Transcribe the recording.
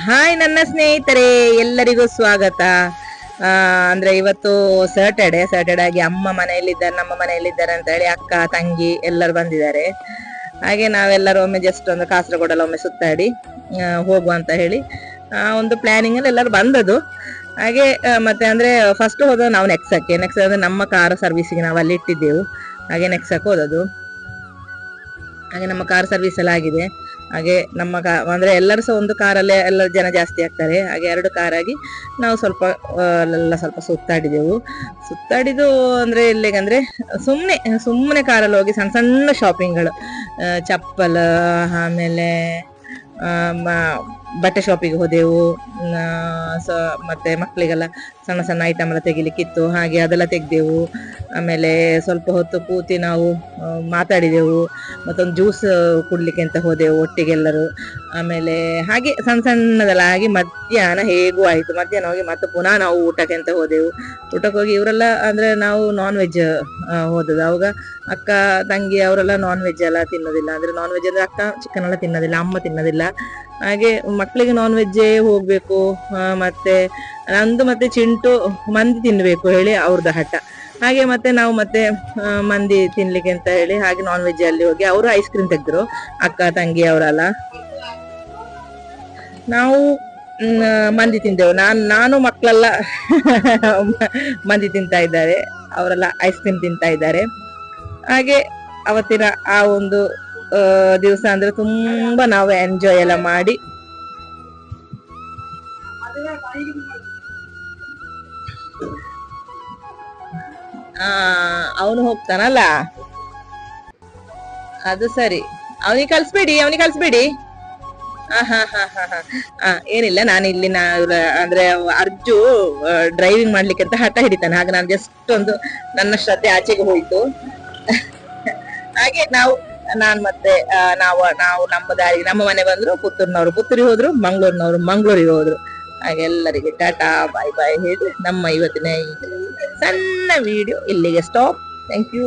Hi ನನ್ನ ಸ್ನೇಹಿತರೆ, ಎಲ್ಲರಿಗೂ ಸ್ವಾಗತ. ಅಂದ್ರೆ ಇವತ್ತು ಸ್ಯಾಟರ್ಡೆ ಸ್ಯಾಟರ್ಡೆ ಆಗಿ ಅಮ್ಮ ಮನೆಯಲ್ಲಿದ್ದಾರೆ, ನಮ್ಮ ಮನೆಯಲ್ಲಿದ್ದಾರೆ ಅಂತ ಹೇಳಿ ಅಕ್ಕ, ತಂಗಿ ಎಲ್ಲರೂ ಬಂದಿದ್ದಾರೆ. ಹಾಗೆ ನಾವೆಲ್ಲರೂ ಒಮ್ಮೆ ಜಸ್ಟ್ ಒಂದು ಕಾಸರಗೋಡಲ್ಲ ಒಮ್ಮೆ ಸುತ್ತಾಡಿ ಹೋಗುವ ಅಂತ ಹೇಳಿ ಒಂದು ಪ್ಲಾನಿಂಗ್ ಅಲ್ಲಿ ಎಲ್ಲರೂ ಬಂದದ್ದು. ಹಾಗೆ ಮತ್ತೆ ಅಂದ್ರೆ ಫಸ್ಟ್ ಹೋದ ನಾವು ನೆಕ್ಸಕ್ಕೆ ನೆಕ್ಸ್ಟ್ ಅಂದ್ರೆ ನಮ್ಮ ಕಾರ್ ಸರ್ವಿಸಿಗೆ ನಾವು ಅಲ್ಲಿ ಇಟ್ಟಿದ್ದೆವು. ಹಾಗೆ ನೆಕ್ಸಕ್ಕೆ ಹೋದದು ಹಾಗೆ ನಮ್ಮ ಕಾರ್ ಸರ್ವಿಸ್ ಎಲ್ಲ ಆಗಿದೆ. ಹಾಗೆ ನಮ್ಮ ಕಾ, ಅಂದ್ರೆ ಎಲ್ಲರೂ ಸಹ ಒಂದು ಕಾರಲ್ಲೇ ಎಲ್ಲ ಜನ ಜಾಸ್ತಿ ಆಗ್ತಾರೆ. ಹಾಗೆ ಎರಡು ಕಾರಾಗಿ ನಾವು ಸ್ವಲ್ಪ ಎಲ್ಲ ಸ್ವಲ್ಪ ಸುತ್ತಾಡಿದೆವು. ಸುತ್ತಾಡಿದ್ದು ಅಂದ್ರೆ ಎಲ್ಲಿಗಂದ್ರೆ ಸುಮ್ಮನೆ ಸುಮ್ಮನೆ ಕಾರಲ್ಲಿ ಹೋಗಿ ಸಣ್ಣ ಸಣ್ಣ ಶಾಪಿಂಗ್ಗಳು ಚಪ್ಪಲ್, ಆಮೇಲೆ ಬಟ್ಟೆ ಶಾಪಿಗೆ ಹೋದೆವು. ಸೊ ಮತ್ತೆ ಮಕ್ಕಳಿಗೆಲ್ಲ ಸಣ್ಣ ಸಣ್ಣ ಐಟಮ್ ಎಲ್ಲ ತೆಗಿಲಿಕ್ಕಿತ್ತು. ಹಾಗೆ ಅದೆಲ್ಲ ತೆಗೆದೆವು. ಆಮೇಲೆ ಸ್ವಲ್ಪ ಹೊತ್ತು ಕೂತಿ ನಾವು ಮಾತಾಡಿದೆವು. ಮತ್ತೊಂದು ಜ್ಯೂಸ್ ಕುಡ್ಲಿಕ್ಕೆ ಅಂತ ಹೋದೆವು ಒಟ್ಟಿಗೆ ಎಲ್ಲರೂ ಆಮೇಲೆ ಹಾಗೆ ಸಣ್ಣ ಸಣ್ಣದೆಲ್ಲ ಆಗಿ ಮಧ್ಯಾಹ್ನ ಹೇಗೂ ಆಯ್ತು. ಮಧ್ಯಾಹ್ನ ಹೋಗಿ ಮತ್ತೆ ಪುನಃ ನಾವು ಊಟಕ್ಕೆ ಅಂತ ಹೋದೆವು. ಊಟಕ್ಕೆ ಹೋಗಿ ಇವರೆಲ್ಲ ಅಂದ್ರೆ ನಾವು ನಾನ್ ವೆಜ್ ಹೋದದ್ದು. ಅವಾಗ ಅಕ್ಕ, ತಂಗಿ ಅವರೆಲ್ಲ ನಾನ್ ವೆಜ್ ಎಲ್ಲ ತಿನ್ನೋದಿಲ್ಲ. ಅಂದ್ರೆ ನಾನ್ ವೆಜ್ ಅಂದ್ರೆ ಅಕ್ಕ ಚಿಕನ್ ಎಲ್ಲ ತಿನ್ನೋದಿಲ್ಲ, ಅಮ್ಮ ತಿನ್ನೋದಿಲ್ಲ. ಹಾಗೆ ಮಕ್ಕಳಿಗೆ ನಾನ್ ವೆಜ್ಜೇ ಹೋಗ್ಬೇಕು ಮತ್ತೆ ನಂದು ಮತ್ತೆ ಚಿಂಟು ಮಂದಿ ತಿನ್ಬೇಕು ಹೇಳಿ ಅವ್ರದ್ದು ಹಠ. ಹಾಗೆ ಮತ್ತೆ ನಾವು ಮತ್ತೆ ಮಂದಿ ತಿನ್ಲಿಕ್ಕೆ ಅಂತ ಹೇಳಿ ಹಾಗೆ ನಾನ್ ವೆಜ್ ಅಲ್ಲಿ ಹೋಗಿ ಅವರು ಐಸ್ ಕ್ರೀಮ್ ತೆಗೆದ್ರು, ಅಕ್ಕ, ತಂಗಿ ಅವರೆಲ್ಲ. ನಾವು ಮಂದಿ ತಿಂದೆವು. ನಾನು ನಾನು ಮಕ್ಕಳೆಲ್ಲ ಮಂದಿ ತಿಂತಾ ಇದ್ದಾರೆ, ಅವರೆಲ್ಲ ಐಸ್ ಕ್ರೀಮ್ ತಿಂತಾ ಇದ್ದಾರೆ. ಹಾಗೆ ಅವತ್ತಿನ ಆ ಒಂದು ದಿವಸ ಅಂದ್ರೆ ತುಂಬಾ ನಾವು ಎಂಜಾಯ್ ಎಲ್ಲ ಮಾಡಿ. ಅವನು ಹೋಗ್ತಾನಲ್ಲ? ಅದು ಸರಿ. ಅವನಿಗೆ ಕಲ್ಸ್ಬೇಡಿ ಅವನಿಗೆ ಕಲ್ಸ್ಬೇಡಿ ಏನಿಲ್ಲ, ನಾನು ಇಲ್ಲಿ ನಾ ಅಂದ್ರೆ ಅರ್ಜು ಡ್ರೈವಿಂಗ್ ಮಾಡ್ಲಿಕ್ಕೆ ಅಂತ ಹಠ ಹಿಡಿತಾನೆ. ಹಾಗೆ ನಾನು ಜಸ್ಟ್ ಒಂದು ನನ್ನ ಶ್ರದ್ಧೆ ಆಚೆಗೆ ಹೋಯ್ತು. ಹಾಗೆ ನಾವು ನಾನ್ ಮತ್ತೆ ನಾವು ನಾವು ನಮ್ಮ ದಾರಿಗೆ, ನಮ್ಮ ಮನೆ ಬಂದ್ರು ಪುತ್ತೂರ್ನವ್ರು. ಪುತ್ತೂರಿಗೆ ಹೋದ್ರು ಮಂಗ್ಳೂರ್ನವ್ರು, ಮಂಗ್ಳೂರಿಗೆ ಹೋದ್ರು. ಹಾಗೆಲ್ಲರಿಗೆ ಟಾಟಾ, ಬಾಯ್ ಬಾಯ್ ಹೇಳಿ ನಮ್ಮ ಇವತ್ತಿನ ಸಣ್ಣ ವಿಡಿಯೋ ಇಲ್ಲಿಗೆ ಸ್ಟಾಪ್ ಥ್ಯಾಂಕ್ ಯು